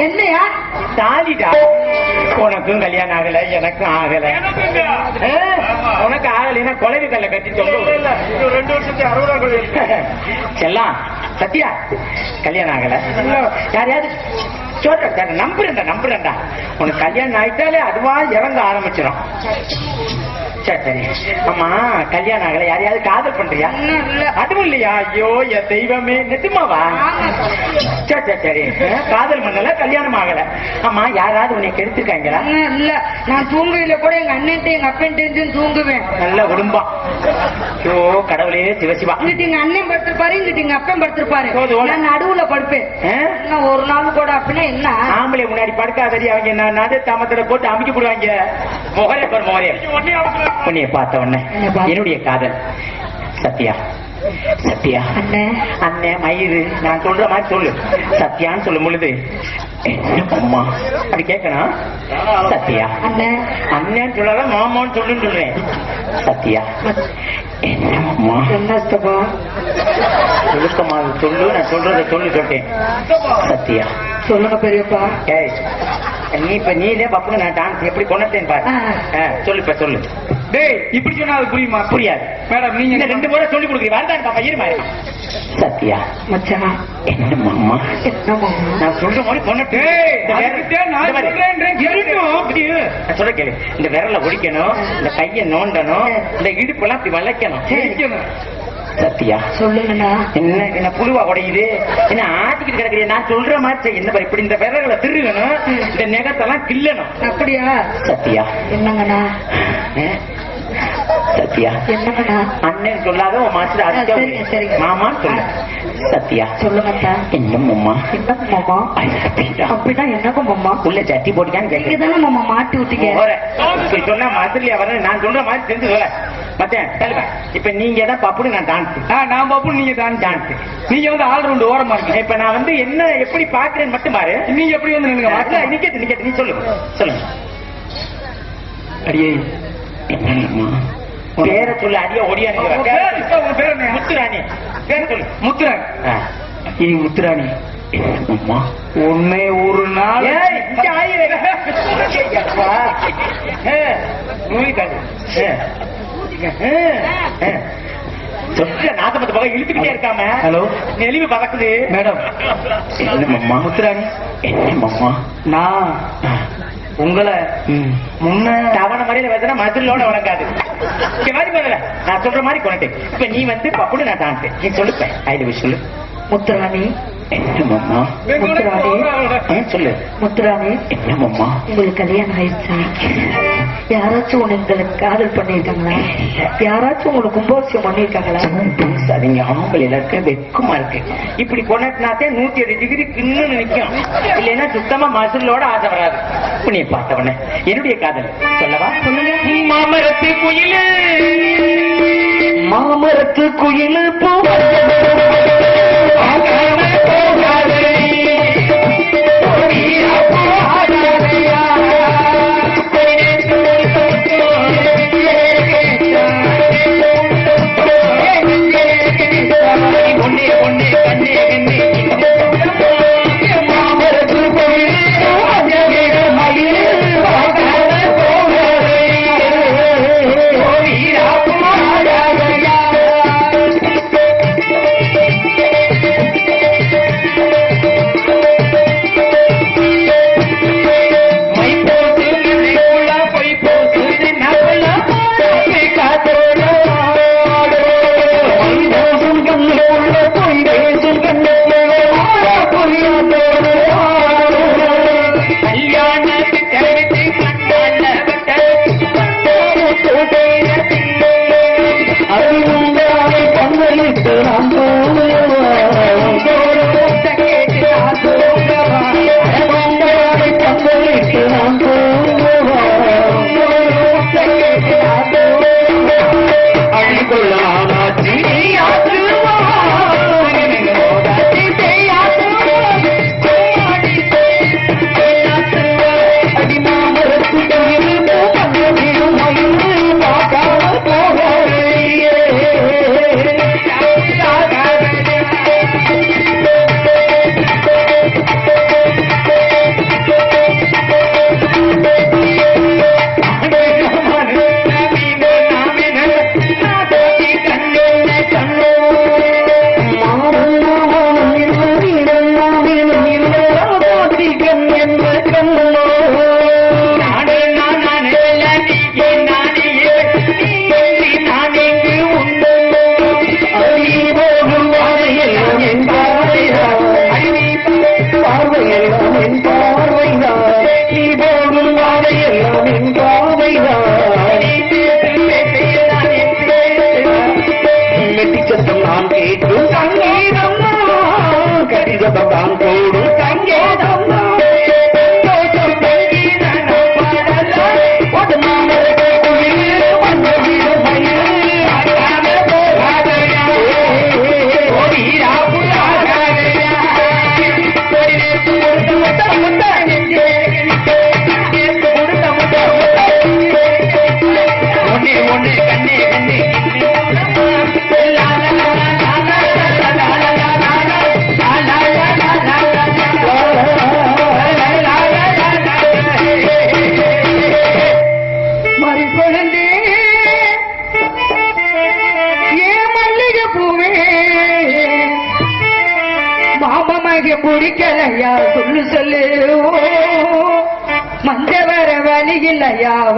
என்னையா? தாலிடா உனக்கும் கல்யாணம் ஆகல எனக்கும் ஆகல? உனக்கு ஆகலைன்னா குழவி கல்ல கட்டி சொல்ல ரெண்டு வருஷத்துக்கு அறுபதாம் செல்லாம் சத்யா கல்யாணம் ஆகல. யாரையாவது சொல்ற நம்புறேன்டா நம்புறேன்டா. உனக்கு கல்யாணம் ஆயிட்டாலே அதுவா இறங்க ஆரம்பிச்சிடும் சரி சரி ஆமா கல்யாணம் ஆகல. யாரையாவது காதல் பண்றியா? அதுவும் இல்லையா? ஐயோ என் தெய்வமே நிஜமாவா சரி. சரி சரி காதல் பண்ணல கல்யாணம் ஆகல. ஆமா யாராவது உன்னை கெடுத்துருக்காங்களா? இல்ல. நான் தூங்குவையில கூட எங்க அண்ணன்ட்டு எங்க அப்பன்ட்டு இருந்து தூங்குவேன். நல்ல குடும்பம். ஐயோ கடவுளே சிவசிவா. இங்கிட்டு எங்க அண்ணன் படுத்திருப்பாரு இங்கிட்டு எங்க அப்பன் படுத்திருப்பாரு. நான் நடுவுல படுப்பேன்? இன்னும் ஒரு நாள் கூட அப்படின்னா என்ன? ஆம்பளை முன்னாடி படுக்காதடி அவங்க என்ன நடு தாமத்துல போட்டு அமைக்க போடுவாங்க. முகரே பாரு முகரே. உன்னைய பார்த்த உடனே என்னுடைய காதல். சத்யா சத்யா. அண்ணன் மயிறு நான் சொல்ற மாதிரி சொல்லு. சத்யான்னு சொல்லும் பொழுது அம்மா. அப்படி கேட்கணும். சத்யா. அண்ணன் அண்ணன் சொல்லல மாமான்னு சொல்லுன்னு சொல்றேன். சத்யா. என்னம்மா என்ன சுருக்கமா சொல்லு நான் சொல்றத சொல்லு சொல்லிட்டேன். சத்யா. சொல்லுங்க பெரியப்பா. ஏய் நீ இப்ப நீலே பப்புனு நான் டான்ஸ் எப்படி கொண்டேன் பாரு. ஆ. ஆ, சொல்லு இப்ப சொல்லு. டேய் இப்படி சொன்னா அது புரியுமா? புரியாது. மேடம் நீங்க இந்த ரெண்டு முறை சொல்லி கொடுக்குறீங்க. வரதான் பாப்பா இருமா. சத்யா. மச்சான். என்ன மாமா? நான் சொல்ற மாதிரி. நான் சொல்ல கேளு. இந்த விரல ஒடிக்கணும் இந்த கைய நோண்டணும் இந்த இடுப்பெல்லாம் இப்படி வளைக்கணும். சத்யா. சொல்லுங்கண்ணா. என்ன என்ன புழுவா உடையுது? என்ன ஆட்டிக்கிட்டு கிடக்குறிய நான் சொல்ற மாதிரி. என்ன இப்படி இந்த விரல்களை திருகணும் இந்த நெகத்தெல்லாம் கிள்ளணும். அப்படியா? சத்யா. என்னங்கண்ணா? சத்யா. அண்ணன் சொல்லாத உன் மாஸ்டர். மாமான்னு சொல்லு. சத்யா. சொல்லுங்கண்ணா என்ன மாமா? என்னங்க மாமா? அப்படின்னா என்னங்க மாமா? உள்ள சட்டி போட்டுக்கான்னு நீங்க தானே மாமா மாட்டி விட்டீங்க. சொன்னா மாத்திரையா வர நான் சொல்ற மாதிரி செஞ்சு சொல்ல மத்தேன் இப்ப நீங்க தான் பப்புனு நான் டான்ஸ். ஆ, நான் பாப்பு நீங்க தான் டான்ஸ். நீங்க வந்து ஆல் ரவுண்ட் ஓரமா இருக்கீங்க. இப்ப நான் வந்து என்ன எப்படி பாக்குறேன்னு மட்டும் பாரு. நீங்க எப்படி வந்து நின்னுங்க அதான் நிக்கத்து நிக்கத்து நீ சொல்லுங்க சொல்லுங்க. அடியே. என்னம்மா பேரை சொல்லு அடியா ஒடியா என்ன? முத்துராணி. பேர் சொல்லு முத்துராணி. ஏய் முத்துராணி. என்னம்மா உன்னை ஒரு நாள். ஏ. ஏ. ஏ, ஏ. சொற்ற நாற்பது பக்கம் இழுத்துக்கிட்டே இருக்காம. ஹலோ. நெளிவு பறக்குது. மேடம். என்னம்மா? முத்துராணி. என்னம்மா? நான் உங்களை முன்ன தவணை மாதிரில வேதனா மதுளோட வணங்காது இங்க மாதிரி முதல்ல நான் சொல்ற மாதிரி கொண்டுட்டேன் இப்ப நீ வந்து பப்புனு நான் டான்ஸ் நீ சொல்லுப்பேன் ஐ லவ் சொல்லு முத்துராணி. என்னம்மா முத்துராணி? சொல்லு. முத்துராணி என்னம்மா உங்களுக்கு கல்யாணம் ஆயிடுச்சா. யாராச்சும் உங்களுக்கு காதல் பண்ணிருக்காங்களா யாராச்சும் உங்களுக்கு கும்பாபிஷேகம் பண்ணிருக்காங்களா பேசாதீங்க ஆம்பளை இருக்க வெக்கமா இருக்கு. இப்படி கொண்டாட்டினாத்தே நூத்தி எட்டு டிகிரி கிண்ணு நிக்கும். இல்லைன்னா சுத்தமா மசுலோட ஆசை வராது. உன்னை பார்த்தவன என்னுடைய காதல் சொல்லவா? மாமரத்து குயிலு. மாமரத்து குயிலு போ.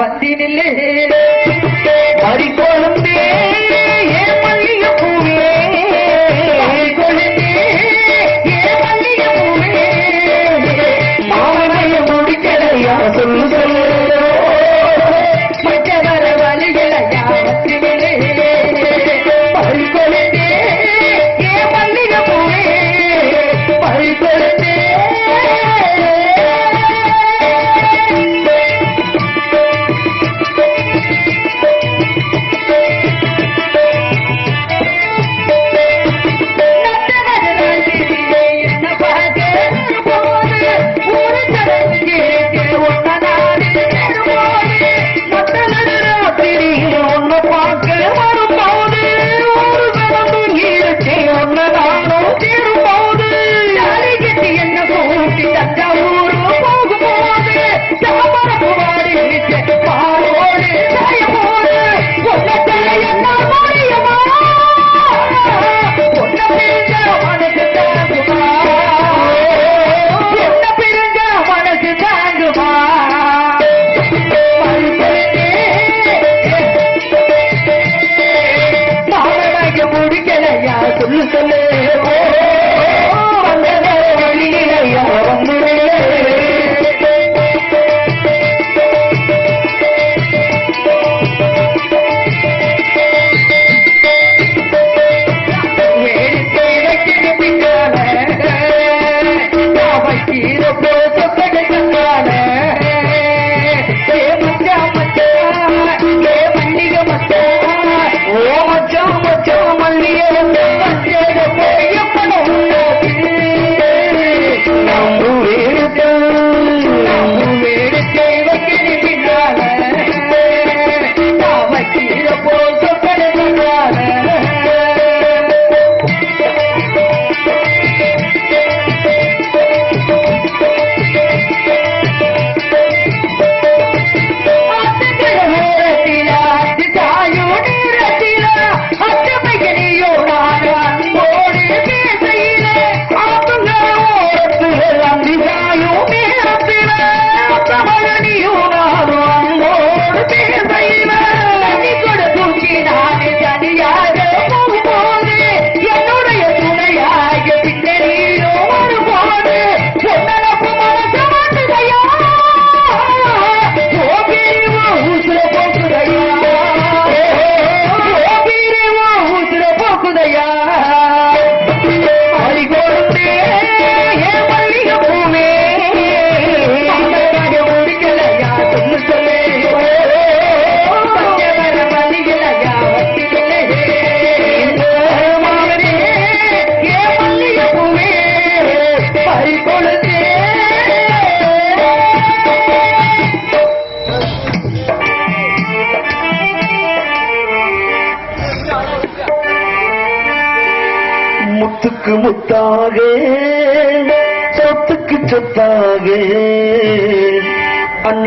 அவசியிலே கறிக்கோளும்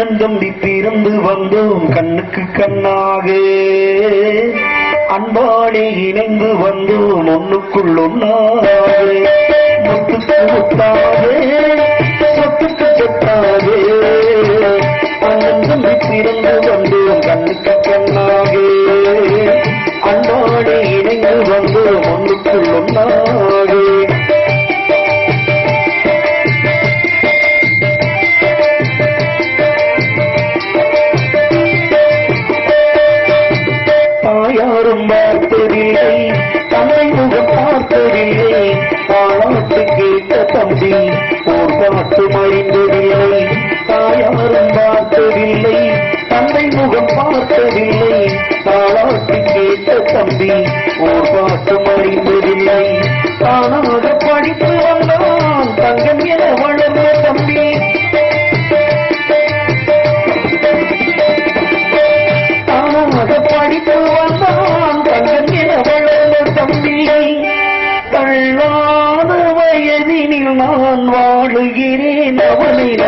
அண்ணன் பிறந்து வந்தோம் கண்ணுக்கு கண்ணாக. அன்பாலே இணைந்து வந்தோம் ஒன்னுக்குள் ஒன்னாக முத்துக்கு முத்தாக சொத்துக்கு சொத்தாக. அண்ணன் தம்பி பிறந்து வந்தோம் கண்ணுக்கு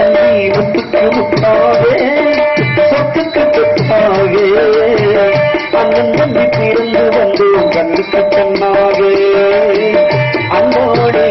தண்ணி முட்டுக்கு முட்டாவே சொத்துக்கு சொத்தாவே அண்ணன் தம்பி பிறந்து வந்தோம் கண்ணுக்கு கண்ணாவே அன்போடு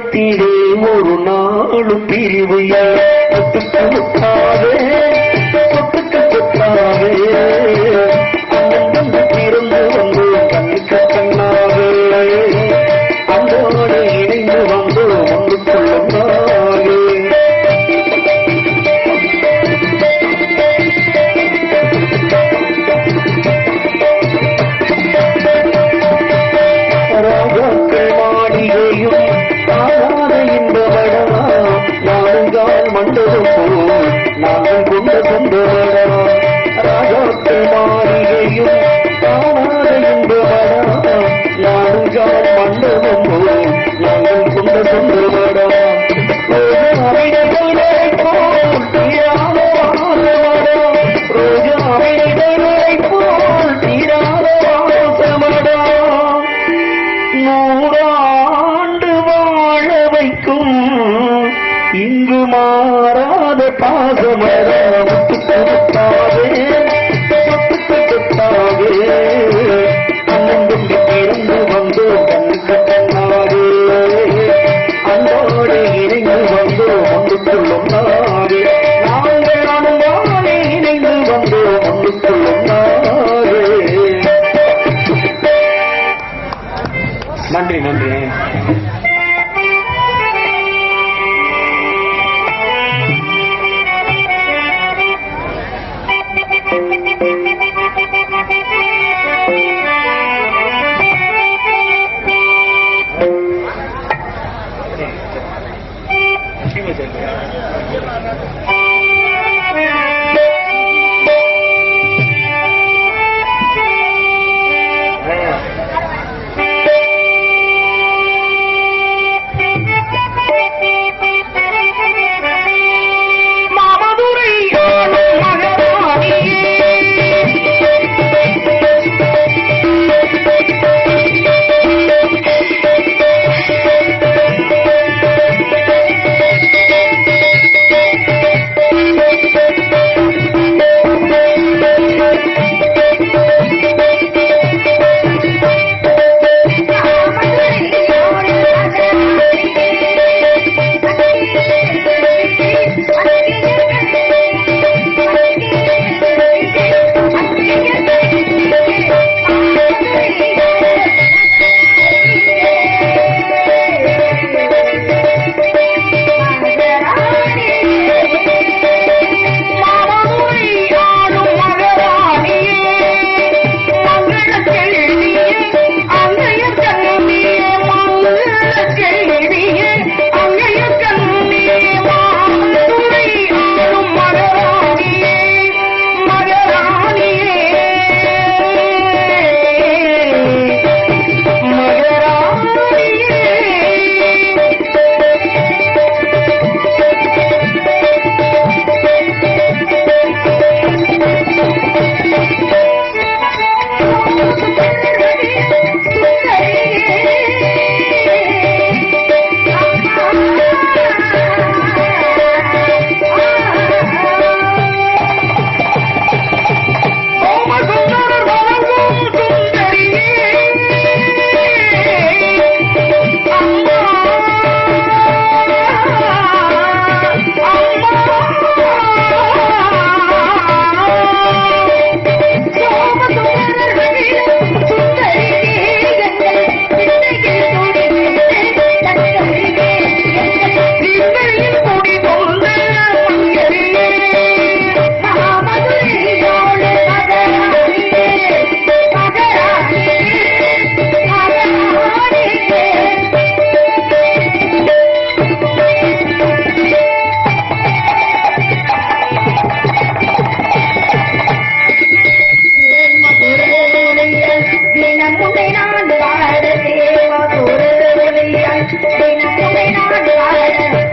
உள்ளத்திலே ஒரு நாளும் பிரிவு முத்துக்கு ಬೇಡ ಬೇಡ ಬೇಡ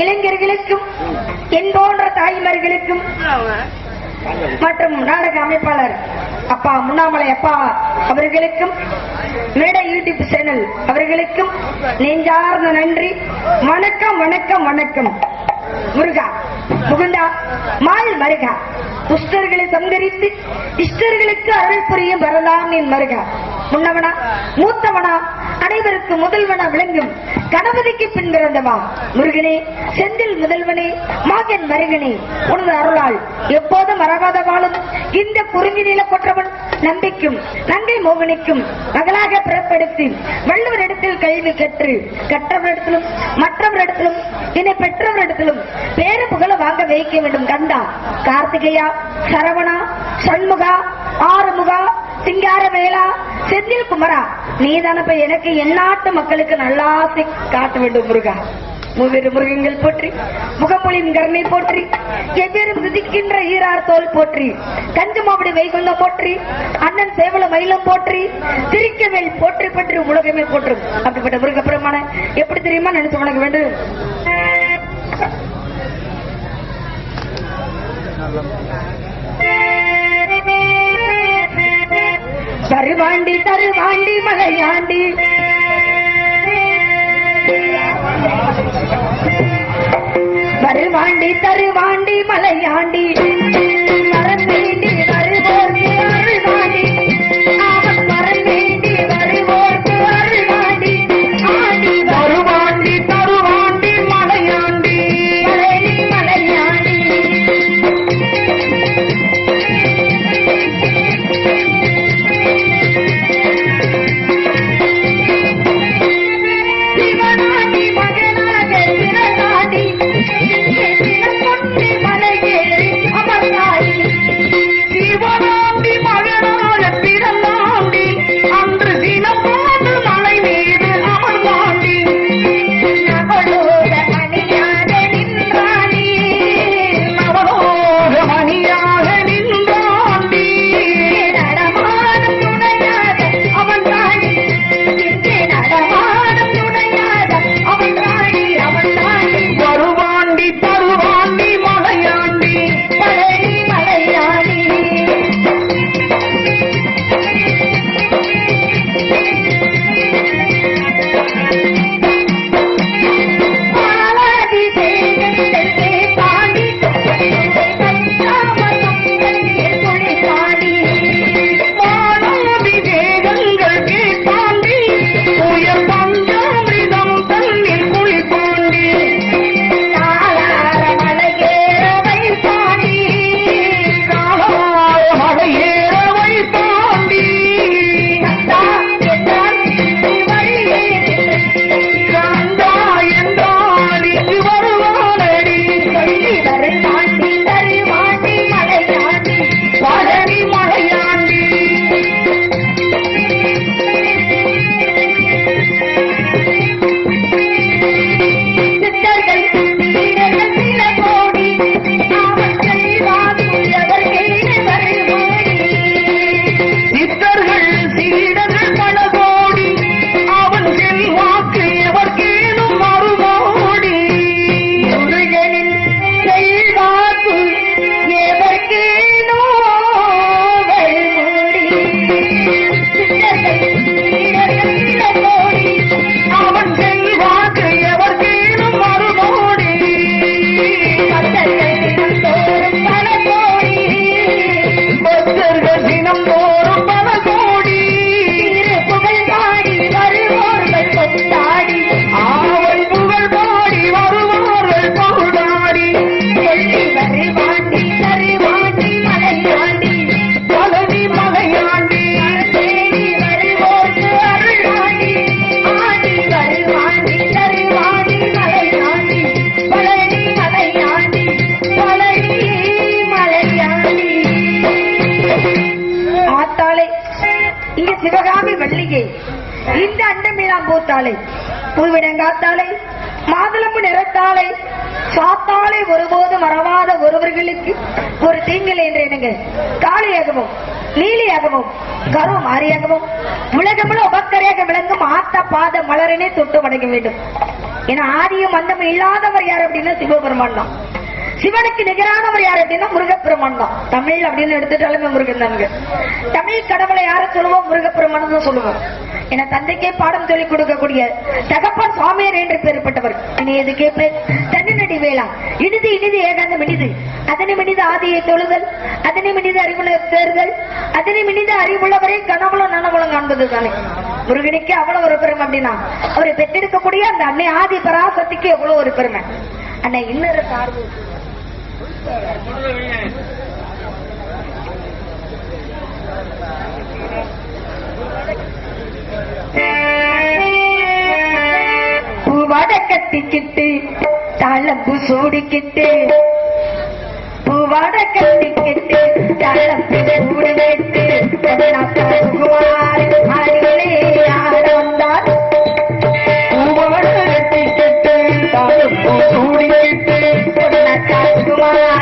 இளைஞர்களுக்கும் என் போன்ற தாய்மார்களுக்கும் மற்றும் நாடக அமைப்பாளர் அப்பா முன்னாமலை அப்பா அவர்களுக்கும் மேடை யூடியூப் சேனல் அவர்களுக்கும் நெஞ்சார்ந்த நன்றி. வணக்கம் வணக்கம் வணக்கம். முருகா முகுந்தா மால் மருகா துஷ்டர்களை சந்தரித்து இஷ்டர்களுக்கு அருள் புரியும் வரலாமின் மருகா. முன்னவனா மூத்தவனா அனைவருக்கு முதல்வன விளங்கும் கணபதிக்கு பின் பிறந்தவா? முருகனே செந்தில் முதல்வனே மாகன் மருகனே உனது அருளால் எப்போதும் மறவாத வாழும் இந்த குறிஞ்சி நில கொற்றவன் நம்பிக்கும் நங்கை மோகனிக்கும் மகளாக பிறப்படுத்தி வள்ளுவரிடத்தில் கல்வி கற்று கற்றவரிடத்திலும் மற்றவரிடத்திலும் என்னை பெற்றவரிடத்திலும் பேரு புகழ வாங்க வைக்க வேண்டும். கந்தா கார்த்திகையா சரவணா சண்முகா ஆறுமுகா சிங்கார வேளா செந்தில் குமரா நீதானப்ப எனக்கு எந்நாட்டு மக்களுக்கு நல்லாசை காட்ட வேண்டும் முருகா. மூவேறு முருகங்கள் போற்றி முகமொழியின் கருணை போற்றி எவ்வேறு மிதிக்கின்ற ஈரார் தோல் போற்றி கஞ்சமாவடி வைகுந்தம் போற்றி அண்ணன் சேவல மயிலம் போற்றி திரிக்கவேல் போற்றி பற்றி உலகமே போற்றும். அப்படிப்பட்ட முருக பெருமான எப்படி தெரியுமா நினைச்சு உனக்கு வேண்டும்? தருவாண்டி தருவாண்டி மலையாண்டி. தருவாண்டி தருவாண்டி மலையாண்டி. ஒரு தீங்கல் என்று எண்ணுங்க காளியாகவும் நீலியாகவும் கரும் மாரியாகவும் உலகமுள்ள உபக்கரையாக விளங்கும் ஆத்த பாத மலரனே தொட்டு வணங்க வேண்டும். ஏன்னா ஆதியும் அந்தமும் இல்லாதவர் யார் அப்படின்னா சிவபெருமான் தான். சிவனுக்கு நிகரானவர் யார் அப்படின்னா முருகப்பெருமான் தான். தமிழ் அப்படின்னு எடுத்துட்டாலுமே முருகன் தானுங்க தமிழ் கடவுளை யார சொல்லுவோம்? முருகப்பெருமான் தான் சொல்லுவோம். என தந்தைக்கே பாடம் சொல்லிக் கொடுக்கக்கூடிய தகப்பன் சுவாமியர் என்று பெறப்பட்டவர் இனி எது கேட்பேன் வேளா இனிது இனிது அதனை மினிது ஆதியை தொழுதல் அதனை மினிது அறிவுள்ள தேர்தல் அதனை மினிது அறிவுள்ளவரை காண்பது தானே முருகனுக்கு அவ்வளவு ஒரு பெருமை அப்படின்னா அவரை பெற்றெடுக்கக்கூடிய அந்த அன்னை ஆதி பராசக்திக்கு எவ்வளவு ஒரு பெருமை. அன்னை இன்னொரு சார்பு கட்டிக்கிட்டு சூடிக்கிட்டு பூவாட கட்டிக்கிட்டு தாளம்பு சூடிக்கிட்டு கண்ணாத்தா சுகுமாரி ஆடிகளே பூவாட கட்டிக்கிட்டு தாழம்பூ சூடிக்கிட்டு கண்ணாத்தா சுகுமாரி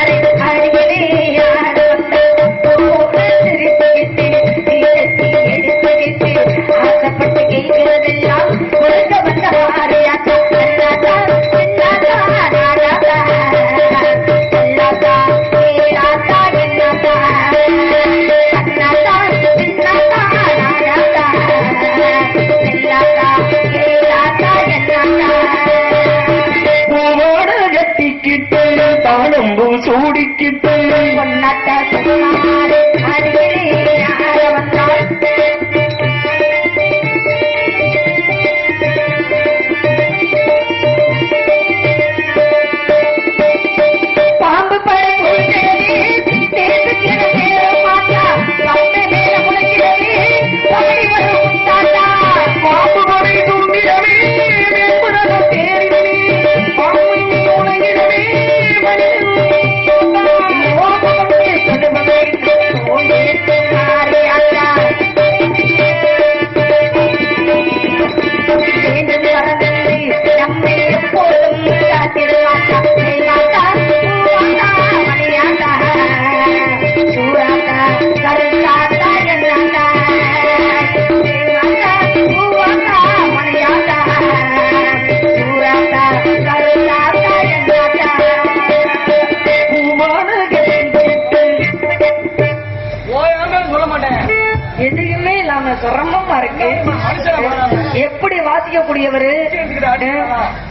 எப்படி வாசிக்கக்கூடியவரு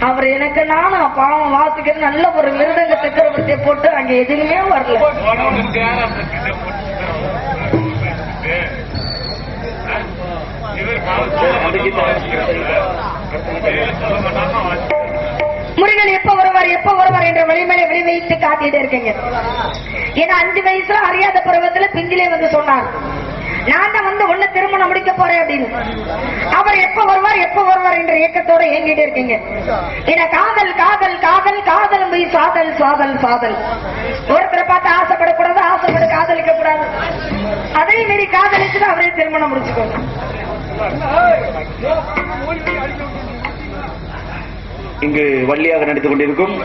அவர் எனக்கு நானும் பாவம் வாசிக்கிற நல்ல ஒரு மிருதங்க சக்கரவர்த்தியை போட்டு அங்க எதுவுமே வரல. முருகன் எப்ப வருவார் எப்ப வருவார் என்ற வழிமலை வெளி வைத்து காட்டிட்டு இருக்கீங்க. ஏன்னா அஞ்சு வயசுல அறியாத பருவத்துல பிஞ்சிலே வந்து சொன்னார். நான் தான் வந்து ஒண்ணு திருமணம் முடிக்க போறேன் அப்படின்னு. அவர் எப்ப வருவார் எப்ப வருவார் என்ற இயக்கத்தோட ஏங்கிட்டு இருக்கீங்க. ஏன்னா காதல் காதல் காதல் காதல் போய் சாதல் சாதல் சாதல். ஒருத்தரை பார்த்து ஆசைப்படக்கூடாது ஆசைப்பட காதலிக்க கூடாது அதே மாரி காதலிச்சுட்டு அவரே திருமணம் முடிச்சுக்கோங்க. இங்கு வள்ளியாக நடித்துக் கொண்டிருக்கும்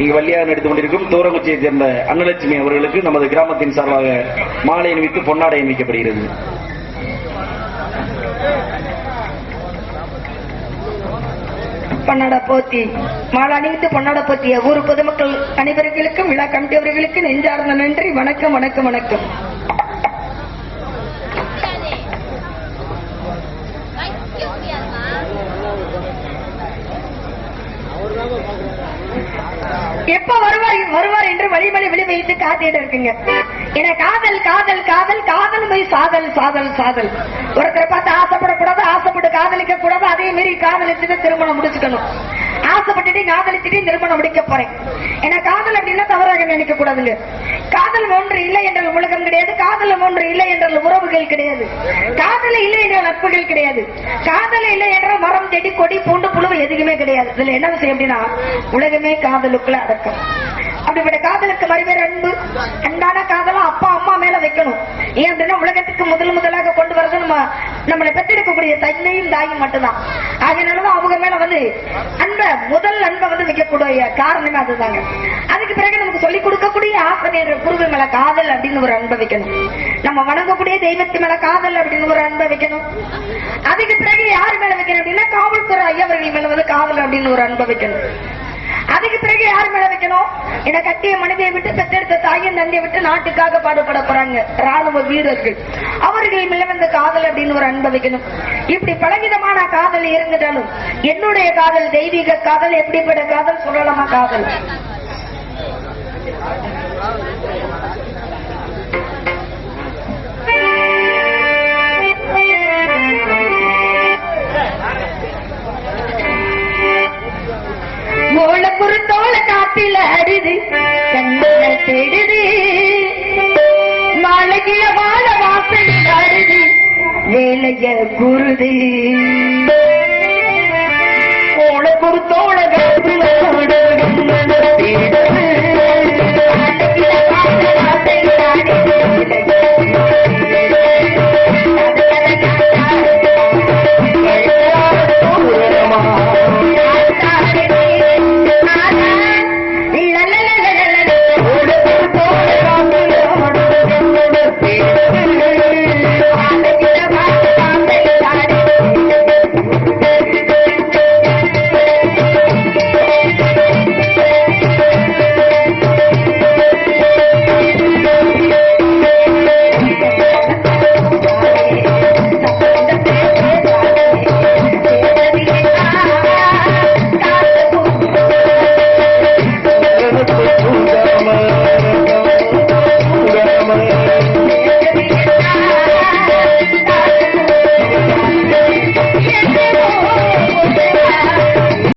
இங்கு வள்ளியாக நடித்துக் கொண்டிருக்கும் தூரங்குச்சியைச் சேர்ந்த அன்னலட்சுமி அவர்களுக்கு நமது கிராமத்தின் சார்பாக மாலை அணிவித்து பொன்னாடை அணிவிக்கப்படுகிறது. பொன்னாட போத்தி மாலை அணிவித்து பொன்னாட போத்திய ஊர் பொதுமக்கள் அனைவர்களுக்கும் விழா கமிட்டியவர்களுக்கு நெஞ்சார்ந்த நன்றி. வணக்கம் வணக்கம் வணக்கம். எப்ப வருவார் வருவார் என்று வழிமொழி விழிவைத்து காத்திட்டு இருக்குங்க. என காதல் காதல் காதல் காதல் போய் சாதல் சாதல் சாதல். ஒருத்தரை பார்த்து ஆசைப்படக்கூடாது ஆசைப்பட்டு காதலிக்க கூடாது அதே மாரி காதலிச்சுட்டு திருமணம் முடிச்சுக்கணும். ஆசைப்பட்டுட்டு காதலிச்சுட்டு திருமணம் முடிக்க போறேன். ஏன்னா காதல் அப்படின்னா தவறாக நினைக்க கூடாதுங்க காதல் ஒன்று இல்லை என்றால் உலகம் கிடையாது. காதல் ஒன்று இல்லை என்றால் உறவுகள் கிடையாது. காதல் இல்லை என்ற நட்புகள் கிடையாது. காதல் இல்லை என்றால் மரம் செடி கொடி பூண்டு புழு எதுவுமே கிடையாது. இதுல என்ன விஷயம் அப்படின்னா உலகமே காதலுக்குள்ள அடக்கம். அப்படிப்பட்ட காதலுக்கு மறுபேர் அன்பு அன்பான காதலும் அப்பா அம்மா மேல வைக்கணும். ஏன் அப்படின்னா உலகத்துக்கு முதல் முதலாக கொண்டு வரது நம்ம நம்மளை பெற்றெடுக்கக்கூடிய தன்மையும் தாயும் மட்டும்தான். அதனாலதான் அவங்க மேல வந்து அன்பை முதல் அன்பை வந்து வைக்கக்கூடிய காரணமே அதுதாங்க. அதுக்கு பிறகு நமக்கு சொல்லிக் கொடுக்கக்கூடிய ஆசிரியர் குருவி மேல காதல் அப்படின்னு ஒரு அன்பை வைக்கணும். நம்ம வணங்கக்கூடிய தெய்வத்து மேல காதல் அப்படின்னு ஒரு அன்பை வைக்கணும். அதுக்கு பிறகு யார் மேல வைக்கணும் அப்படின்னா காவல்துறை ஐயவர்கள் மேல வந்து காதல் அப்படின்னு ஒரு அன்பை வைக்கணும். அதுக்கு பிறகு யார் மேல வைக்கணும்? என கட்டிய மனைவியை விட்டு பெற்றெடுத்த தாயின் தந்தையை விட்டு நாட்டுக்காக பாடுபட போறாங்க ராணுவ வீரர்கள். அவர்கள் மேல வந்து காதல் அப்படின்னு ஒரு அன்பு வைக்கணும். இப்படி பலவிதமான காதல் இருந்துட்டாலும் என்னுடைய காதல் தெய்வீக காதல் எப்படிப்பட்ட காதல் சொல்லலாமா காதல்? മോളെ പുറത്തോളെ കാട്ടിലരുതി കണ്ണുകൾ നാളകിയ ബാലവാസരുതി വേലയ കുറുതി. മോളെ പുറത്തോളെ കാട്ടിലോട് കണ്ണുകൾ